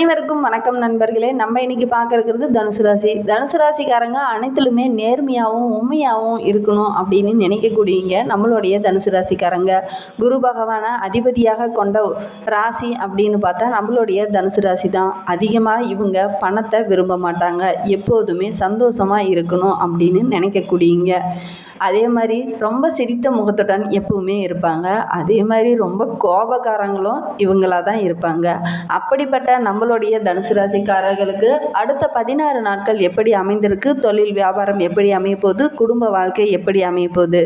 அனைவருக்கும் வணக்கம் நண்பர்களே. நம்ம இன்னைக்கு பார்க்க இருக்கிறது தனுசு ராசி. தனுசு ராசிக்காரங்க அனைத்திலுமே நேர்மையாகவும் உண்மையாகவும் இருக்கணும் அப்படின்னு நினைக்கக்கூடியவங்க நம்மளுடைய தனுசு ராசிக்காரங்க. குரு பகவானை அதிபதியாக கொண்ட ராசி அப்படின்னு பார்த்தா நம்மளுடைய தனுசு ராசி தான் அதிகமாக இவங்க பணத்தை விரும்ப மாட்டாங்க. எப்போதுமே சந்தோஷமாக இருக்கணும் அப்படின்னு நினைக்கக்கூடியங்க அதே மாதிரி ரொம்ப சிரித்த முகத்துடன் எப்பவுமே இருப்பாங்க. அதே மாதிரி ரொம்ப கோபக்காரங்களும் இவங்களாக தான் இருப்பாங்க. அப்படிப்பட்ட நம்மளுடைய தனுசு ராசிக்காரர்களுக்கு அடுத்த பதினாறு நாட்கள் எப்படி அமைந்திருக்கு? தொழில் வியாபாரம் எப்படி அமையப்போகுது? குடும்ப வாழ்க்கை எப்படி அமையப்போகுது?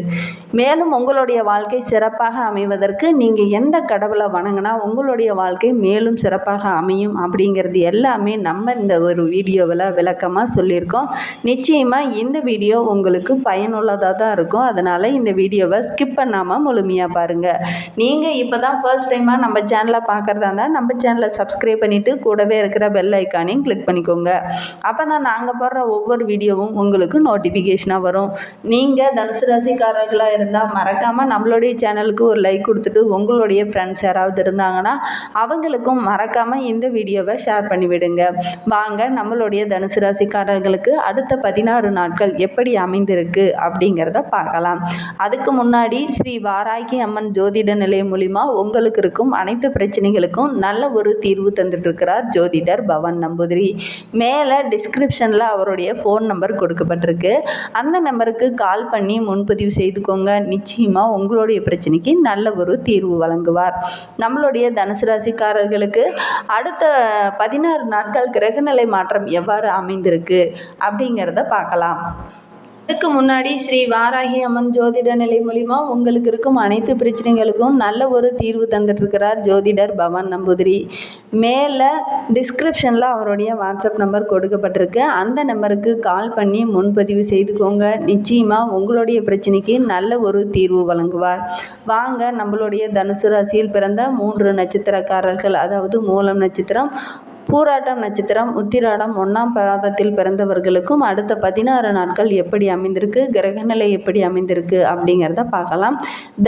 மேலும் உங்களுடைய வாழ்க்கை சிறப்பாக அமைவதற்கு நீங்கள் எந்த கடவுளை வணங்கினா உங்களுடைய வாழ்க்கை மேலும் சிறப்பாக அமையும் அப்படிங்கிறது எல்லாமே நம்ம இந்த ஒரு வீடியோவில் விளக்கமாக சொல்லியிருக்கோம். நிச்சயமாக இந்த வீடியோ உங்களுக்கு பயனுள்ளதாக தான் இருக்கும். அதனால் இந்த வீடியோவை ஸ்கிப் பண்ணாமல் முழுமையாக பாருங்கள் நீங்கள் இப்போ தான் ஃபர்ஸ்ட் டைமாக நம்ம சேனலை பார்க்குறதா இருந்தால் நம்ம சேனலை சப்ஸ்கிரைப் பண்ணிவிட்டு கூடவே இருக்கிற பெல் ஐக்கானையும் கிளிக் பண்ணிக்கோங்க. அப்போ தான் நாங்கள் போடுற ஒவ்வொரு வீடியோவும் உங்களுக்கு நோட்டிஃபிகேஷனாக வரும். நீங்கள் தனுசு ராசிக்காரர்களாக இருந்தால் மறக்காமல் நம்மளுடைய சேனலுக்கு ஒரு லைக் கொடுத்துட்டு உங்களுடைய ஃப்ரெண்ட்ஸ் யாராவது இருந்தாங்கன்னா அவங்களுக்கும் மறக்காமல் இந்த வீடியோவை ஷேர் பண்ணிவிடுங்க வாங்க நம்மளுடைய தனுசு ராசிக்காரர்களுக்கு அடுத்த பதினாறு நாட்கள் எப்படி அமைந்திருக்கு அப்படிங்கிறத பார்க்கலாம். அதுக்கு முன்னாடி ஸ்ரீ வாராகி அம்மன் ஜோதிட நிலையம் மூலிமா உங்களுக்கு இருக்கும் அனைத்து பிரச்சனைகளுக்கும் நல்ல ஒரு தீர்வு தந்துட்டுருக்கிறார் ஜோதிடர் பவன் நம்பூதிரி. மேலே டிஸ்கிரிப்ஷனில் அவருடைய ஃபோன் நம்பர் கொடுக்கப்பட்டிருக்கு. அந்த நம்பருக்கு கால் பண்ணி முன்பதிவு செய்துக்கோங்க. நிச்சயமாக உங்களுடைய பிரச்சனைக்கு நல்ல ஒரு தீர்வு வழங்குவார். நம்மளுடைய தனுசு ராசிக்காரர்களுக்கு அடுத்த பதினாறு நாட்கள் கிரகநிலை மாற்றம் எவ்வாறு அமைந்திருக்கு அப்படிங்கிறத பார்க்கலாம். அதுக்கு முன்னாடி ஸ்ரீ வாராகி அம்மன் ஜோதிட நிலை மூலிமா உங்களுக்கு இருக்கும் அனைத்து பிரச்சனைகளுக்கும் நல்ல ஒரு தீர்வு தந்துட்டுருக்கிறார் ஜோதிடர் பவன் நம்பூதிரி. மேலே டிஸ்கிரிப்ஷனில் அவருடைய வாட்ஸ்அப் நம்பர் கொடுக்கப்பட்டிருக்கு. அந்த நம்பருக்கு கால் பண்ணி முன்பதிவு செய்துக்கோங்க. நிச்சயமாக உங்களுடைய பிரச்சனைக்கு நல்ல ஒரு தீர்வு வழங்குவார். வாங்க நம்மளுடைய தனுசு ராசியில் பிறந்த மூன்று நட்சத்திரக்காரர்கள் அதாவது மூலம் நட்சத்திரம் பூராட்டம் நட்சத்திரம் உத்திராடம் ஒன்றாம் பாதத்தில் பிறந்தவர்களுக்கும் அடுத்த பதினாறு நாட்கள் எப்படி அமைந்திருக்கு கிரகநிலை எப்படி அமைந்திருக்கு அப்படிங்கிறத பார்க்கலாம்.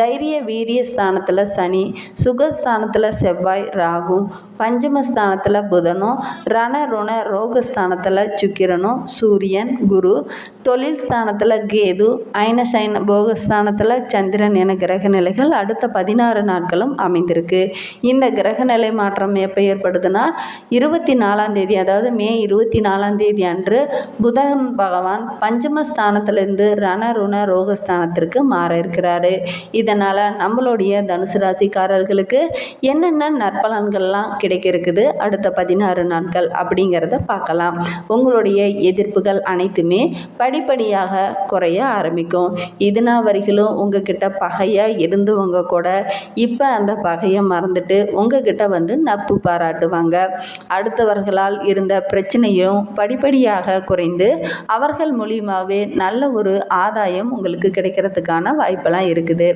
தைரிய வீரிய ஸ்தானத்தில் சனி சுகஸ்தானத்தில் செவ்வாய் ராகு பஞ்சமஸ்தானத்தில் புதனும் ரண ருண ரோகஸ்தானத்தில் சுக்கிரனும் சூரியன் குரு தொழில் ஸ்தானத்தில் கேது ஐனசைன போகஸ்தானத்தில் சந்திரன் என கிரகநிலைகள் அடுத்த பதினாறு நாட்களும் அமைந்திருக்கு. இந்த கிரகநிலை மாற்றம் எப்போ ஏற்படுதுன்னா இருபத்தி நாலாம் தேதி அதாவது மே இருபத்தி நாலாம் தேதி அன்று புதன் பகவான் பஞ்சமஸ்தானத்திலிருந்து ரணருண ரோகஸ்தானத்திற்கு மாற இருக்கிறாரு. இதனால் நம்மளுடைய தனுசு ராசிக்காரர்களுக்கு என்னென்ன நற்பலன்கள்லாம் கிடைக்க இருக்குது அடுத்த பதினாறு நாட்கள் அப்படிங்கிறத பார்க்கலாம். உங்களுடைய எதிர்ப்புகள் அனைத்துமே படிப்படியாக குறைய ஆரம்பிக்கும். இதுனா வரைகளும் உங்ககிட்ட பகையாக இருந்தவங்க கூட இப்போ அந்த பகையை மறந்துட்டு உங்ககிட்ட வந்து நட்பு பாராட்டுவாங்க. அடுத்தவர்களால் இருந்த பிரச்சனையும் படிப்படியாக குறைந்து அவர்கள் மூலியமாகவே நல்ல ஒரு ஆதாயம் உங்களுக்கு கிடைக்கிறதுக்கான வாய்ப்பெல்லாம் இருக்குது.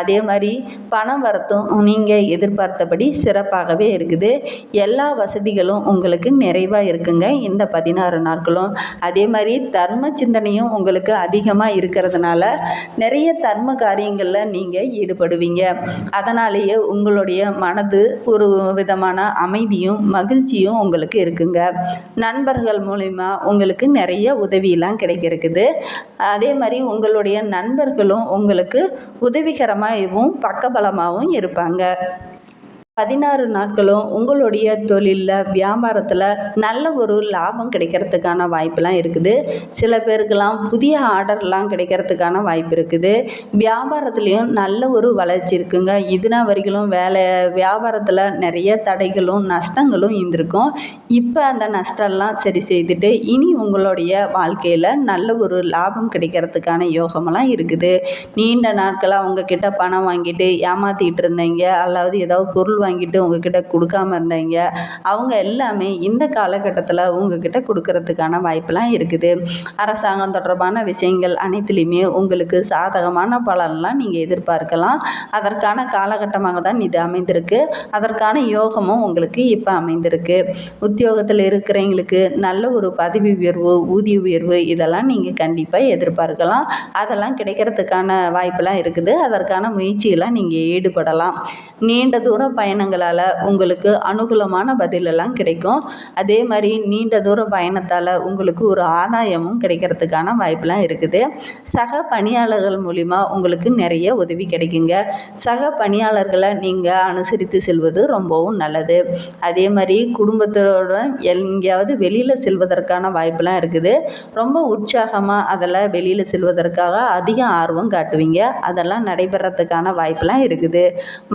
அதே மாதிரி பணம் வரத்தும் நீங்கள் எதிர்பார்த்தபடி சிறப்பாகவே இருக்குது. எல்லா வசதிகளும் உங்களுக்கு நிறைவாக இருக்குங்க இந்த பதினாறு நாட்களும். அதே மாதிரி தர்ம சிந்தனையும் உங்களுக்கு அதிகமாக இருக்கிறதுனால நிறைய தர்ம காரியங்களில் நீங்கள் ஈடுபடுவீங்க. அதனாலேயே உங்களுடைய மனது ஒரு விதமான அமைதியும் மகிழ்ச்சியும் உங்களுக்கு இருக்குங்க. நண்பர்கள் மூலிமா உங்களுக்கு நிறைய உதவியெல்லாம் கிடைக்க இருக்குது அதே மாதிரி உங்களுடைய நண்பர்களும் உங்களுக்கு உதவிகரமாகவும் பக்கபலமாகவும் இருப்பாங்க. பதினாறு நாட்களும் உங்களுடைய தொழிலில் வியாபாரத்தில் நல்ல ஒரு லாபம் கிடைக்கிறதுக்கான வாய்ப்பெலாம் இருக்குது. சில பேருக்கெல்லாம் புதிய ஆர்டர்லாம் கிடைக்கிறதுக்கான வாய்ப்பு இருக்குது. வியாபாரத்துலேயும் நல்ல ஒரு வளர்ச்சி இருக்குங்க. இதுனா வரைக்கும் வேலை வியாபாரத்தில் நிறைய தடைகளும் நஷ்டங்களும் இருந்திருக்கும். இப்போ அந்த நஷ்டம்லாம் சரி செய்துட்டு இனி உங்களுடைய வாழ்க்கையில் நல்ல ஒரு லாபம் கிடைக்கிறதுக்கான யோகமெல்லாம் இருக்குது. நீண்ட நாட்களாக உங்ககிட்ட பணம் வாங்கிட்டு ஏமாற்றிக்கிட்டு இருந்தீங்க. அல்லது ஏதாவது பொருள் வாங்கிட்டு உங்ககிட்ட கொடுக்காம இருந்தீங்க. அவங்க எல்லாமே இந்த காலகட்டத்தில் உங்ககிட்ட கொடுக்கறதுக்கான வாய்ப்பெலாம் இருக்குது. அரசாங்கம் தொடர்பான விஷயங்கள் அனைத்துலேயுமே உங்களுக்கு சாதகமான பலன்லாம் நீங்கள் எதிர்பார்க்கலாம். அதற்கான காலகட்டமாக தான் இது அமைந்திருக்கு. அதற்கான யோகமும் உங்களுக்கு இப்போ அமைந்திருக்கு. உத்தியோகத்தில் இருக்கிறவங்களுக்கு நல்ல ஒரு பதவி உயர்வு ஊதிய உயர்வு இதெல்லாம் நீங்கள் கண்டிப்பாக எதிர்பார்க்கலாம். அதெல்லாம் கிடைக்கிறதுக்கான வாய்ப்பெல்லாம் இருக்குது. அதற்கான முயற்சியெல்லாம் நீங்கள் ஈடுபடலாம். நீண்ட தூரம் பயணம் பயணங்களால் உங்களுக்கு அனுகூலமான பதிலெல்லாம் கிடைக்கும். அதே மாதிரி நீண்ட தூர பயணத்தால் உங்களுக்கு ஒரு ஆதாயமும் கிடைக்கிறதுக்கான வாய்ப்பெலாம் இருக்குது. சக பணியாளர்கள் மூலிமா உங்களுக்கு நிறைய உதவி கிடைக்குங்க. சக பணியாளர்களை நீங்கள் அனுசரித்து செல்வது ரொம்பவும் நல்லது. அதே மாதிரி குடும்பத்தோட எங்கேயாவது வெளியில் செல்வதற்கான வாய்ப்பெலாம் இருக்குது. ரொம்ப உற்சாகமாக அதில் வெளியில் செல்வதற்காக அதிக ஆர்வம் காட்டுவீங்க. அதெல்லாம் நடைபெறத்துக்கான வாய்ப்பெலாம் இருக்குது.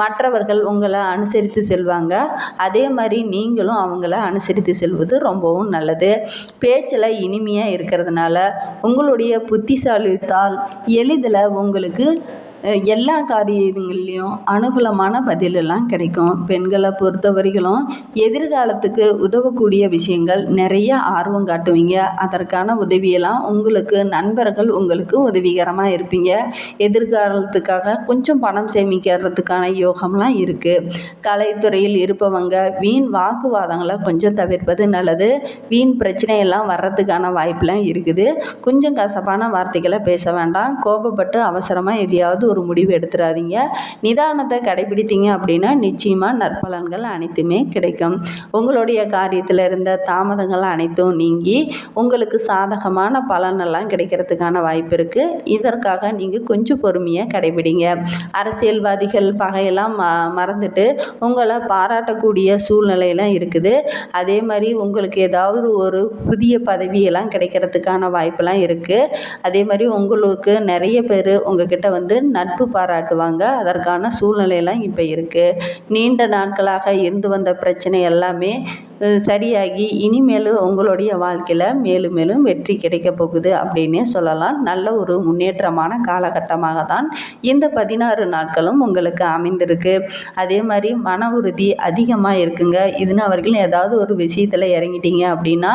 மற்றவர்கள் உங்களை அனுசரித்து செல்வாங்க. அதே மாதிரி நீங்களும் அவங்கள அனுசரித்து செல்வது ரொம்பவும் நல்லது. பேச்சில் இனிமையாக இருக்கிறதுனால உங்களுடைய புத்திசாலித்தால் எளிதில் உங்களுக்கு எல்லா காரியங்கள்லேயும் அனுகூலமான பதிலெல்லாம் கிடைக்கும். பெண்களை பொறுத்தவரைகளும் எதிர்காலத்துக்கு உதவக்கூடிய விஷயங்கள் நிறைய ஆர்வம் காட்டுவீங்க. அதற்கான உதவியெல்லாம் உங்களுக்கு நண்பர்கள் உங்களுக்கு உதவிகரமாக இருப்பீங்க. எதிர்காலத்துக்காக கொஞ்சம் பணம் சேமிக்கிறதுக்கான யோகம்லாம் இருக்குது கலைத்துறையில் இருப்பவங்க வீண் வாக்குவாதங்களை கொஞ்சம் தவிர்ப்பது நல்லது. வீண் பிரச்சனையெல்லாம் வர்றதுக்கான வாய்ப்பெலாம் இருக்குது. கொஞ்சம் கசப்பான வார்த்தைகளை பேச வேண்டாம். கோபப்பட்டு அவசரமாக எதையாவது ஒரு முடிவு எடுத்துடாதீங்க நிதானத்தை கடைபிடித்தீங்க அப்படின்னா நிச்சயமாக நற்பலன்கள் அனைத்துமே கிடைக்கும். உங்களுடைய காரியத்தில் இருந்த தாமதங்கள் அனைத்தும் நீங்கி உங்களுக்கு சாதகமான பலனெல்லாம் கிடைக்கிறதுக்கான வாய்ப்பு இருக்குது இதற்காக நீங்கள் கொஞ்சம் பொறுமையாக கடைபிடிங்க. அரசியல்வாதிகள் பகையெல்லாம் ம மறந்துட்டு உங்களை பாராட்டக்கூடிய சூழ்நிலையெல்லாம் இருக்குது. அதே மாதிரி உங்களுக்கு ஏதாவது ஒரு புதிய பதவியெல்லாம் கிடைக்கிறதுக்கான வாய்ப்பெல்லாம் இருக்குது அதே மாதிரி உங்களுக்கு நிறைய பேர் உங்ககிட்ட வந்து நட்பு பாராட்டுவாங்க. அதற்கான சூழ்நிலையெல்லாம் இப்போ இருக்குது நீண்ட நாட்களாக இருந்து வந்த பிரச்சனை எல்லாமே சரியாகி இனிமேலும் உங்களுடைய வாழ்க்கையில் மேலும் மேலும் வெற்றி கிடைக்க போகுது அப்படின்னே சொல்லலாம். நல்ல ஒரு முன்னேற்றமான காலகட்டமாக தான் இந்த பதினாறு நாட்களும் உங்களுக்கு அமைந்திருக்கு. அதே மாதிரி மன உறுதி அதிகமாக இருக்குங்க. இதுன்னு அவர்கள் ஏதாவது ஒரு விஷயத்தில் இறங்கிட்டீங்க அப்படின்னா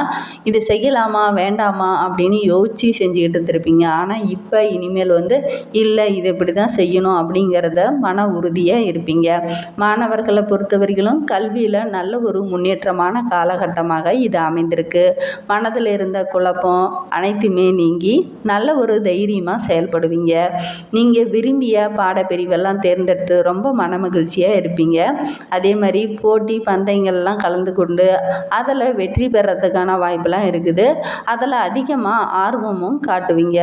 இது செய்யலாமா வேண்டாமா அப்படின்னு யோசித்து செஞ்சுக்கிட்டு இருந்திருப்பீங்க. ஆனால் இப்போ இனிமேல் வந்து இல்லை இது இப்படி தான் செய்யணும் அப்படிங்கிறத மன உறுதியாக இருப்பீங்க. மாணவர்களை பொறுத்தவரையிலும் கல்வியில் நல்ல ஒரு முன்னேற்றமான காலகட்டமாக இது அமைந்திருக்கு. மனதில் இருந்த குழப்பம் அனைத்துமே நீங்கி நல்ல ஒரு தைரியமாக செயல்படுவீங்க. நீங்கள் விரும்பிய பாடப்பிரிவெல்லாம் தேர்ந்தெடுத்து ரொம்ப மனமகிழ்ச்சியாக இருப்பீங்க. அதே மாதிரி போட்டி பந்தயங்கள்லாம் கலந்து கொண்டு அதில் வெற்றி பெறத்துக்கான வாய்ப்பெல்லாம் இருக்குது. அதில் அதிகமாக ஆர்வமும் காட்டுவீங்க.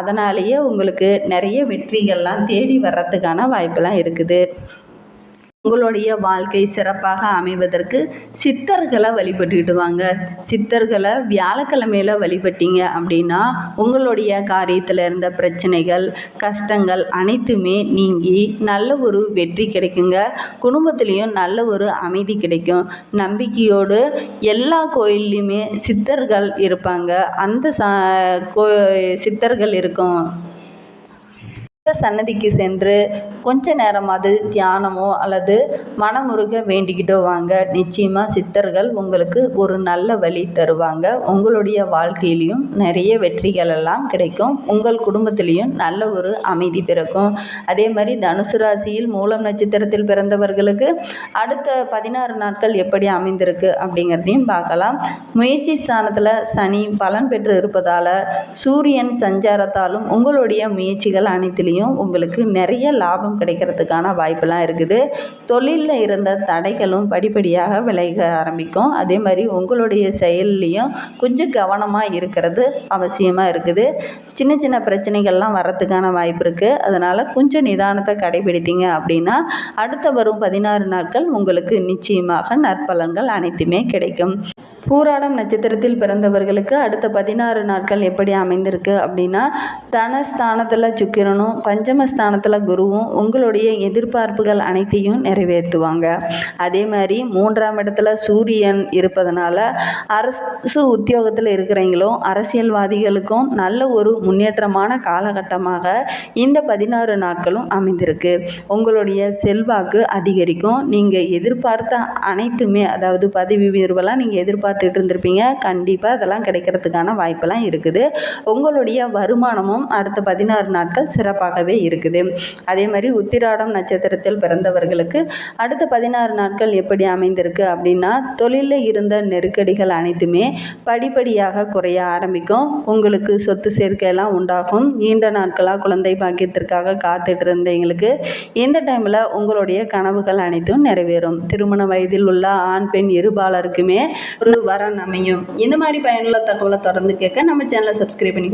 அதனாலேயே உங்களுக்கு நிறைய வெற்றிகள்லாம் தேடி வர்றதுக்கான வாய்ப்பெல்லாம் இருக்குது. உங்களுடைய வாழ்க்கை சிறப்பாக அமைவதற்கு சித்தர்களை வழிபட்டுக்கிட்டு வாங்க சித்தர்களை வியாழக்கிழமையில் வழிபட்டீங்க அப்படின்னா உங்களுடைய காரியத்தில் இருந்த பிரச்சனைகள் கஷ்டங்கள் அனைத்துமே நீங்கி நல்ல ஒரு வெற்றி கிடைக்குங்க. குடும்பத்துலேயும் நல்ல ஒரு அமைதி கிடைக்கும். நம்பிக்கையோடு எல்லா கோயில்லையுமே சித்தர்கள் இருப்பாங்க. அந்த சா கோ சித்தர்கள் இருக்கும். சன்னதிக்கு சென்று கொஞ்ச நேரமாவது தியானமோ அல்லது மனமுருக வேண்டிக்கிட்டோ வாங்க. நிச்சயமாக சித்தர்கள் உங்களுக்கு ஒரு நல்ல வழி தருவாங்க. உங்களுடைய வாழ்க்கையிலையும் நிறைய வெற்றிகள் எல்லாம் கிடைக்கும். உங்கள் குடும்பத்திலையும் நல்ல ஒரு அமைதி பிறக்கும். அதே மாதிரி தனுசு ராசியில் மூலம் நட்சத்திரத்தில் பிறந்தவர்களுக்கு அடுத்த பதினாறு நாட்கள் எப்படி அமைந்திருக்கு அப்படிங்கிறதையும் பார்க்கலாம். முயற்சி ஸ்தானத்தில் சனி பலன் பெற்று இருப்பதால் சூரியன் சஞ்சாரத்தாலும் உங்களுடைய முயற்சிகள் அனைத்திலையும் உங்களுக்கு நிறைய லாபம் கிடைக்கிறதுக்கான வாய்ப்பெல்லாம் இருக்குது. தொழிலில் இருந்த தடைகளும் படிப்படியாக விலக ஆரம்பிக்கும். அதே மாதிரி உங்களுடைய செயல்லையும் கொஞ்சம் கவனமாக இருக்கிறது அவசியமாக இருக்குது. சின்ன சின்ன பிரச்சனைகள்லாம் வரத்துக்கான வாய்ப்பு இருக்குது அதனால் கொஞ்சம் நிதானத்தை கடைபிடித்தீங்க அப்படின்னா அடுத்த வரும் பதினாறு நாட்கள் உங்களுக்கு நிச்சயமாக நற்பலன்கள் அனைத்துமே கிடைக்கும். பூராடம் நட்சத்திரத்தில் பிறந்தவர்களுக்கு அடுத்த பதினாறு நாட்கள் எப்படி அமைந்திருக்கு அப்படின்னா தனஸ்தானத்தில் சுக்கிரனும் பஞ்சமஸ்தானத்தில் குருவும் உங்களுடைய எதிர்பார்ப்புகள் அனைத்தையும் நிறைவேற்றுவாங்க. அதே மாதிரி மூன்றாம் இடத்துல சூரியன் இருப்பதனால அரசு உத்தியோகத்தில் இருக்கிறவங்களும் அரசியல்வாதிகளுக்கும் நல்ல ஒரு முன்னேற்றமான காலகட்டமாக இந்த பதினாறு நாட்களும் அமைந்திருக்கு. உங்களுடைய செல்வாக்கு அதிகரிக்கும். நீங்கள் எதிர்பார்த்த அனைத்துமே அதாவது பதவி உயர்வெல்லாம் நீங்கள் எதிர்பார்த்து எதிர்பார்த்துட்டு இருந்திருப்பீங்க கண்டிப்பாக அதெல்லாம் கிடைக்கிறதுக்கான வாய்ப்பெல்லாம் இருக்குது. உங்களுடைய வருமானமும் அடுத்த பதினாறு நாட்கள் சிறப்பாகவே இருக்குது. அதே மாதிரி உத்திராடம் நட்சத்திரத்தில் பிறந்தவர்களுக்கு அடுத்த பதினாறு நாட்கள் எப்படி அமைந்திருக்கு அப்படின்னா தொழிலில் இருந்த நெருக்கடிகள் அனைத்துமே படிப்படியாக குறைய ஆரம்பிக்கும். உங்களுக்கு சொத்து சேர்க்கையெல்லாம் உண்டாகும். நீண்ட நாட்களாக குழந்தை பாக்கியத்திற்காக காத்துட்டு இருந்தவங்களுக்கு இந்த டைமில் உங்களுடைய கனவுகள் அனைத்தும் நிறைவேறும். திருமண வயதில் உள்ள ஆண் பெண் இருபாலருக்குமே ஒரு வரன் அமையும். இந்த மாதிரி பயனுள்ள தகவலை தொடர்ந்து கேட்க நம்ம சேனலை சப்ஸ்கிரைப் பண்ணிக்கோ.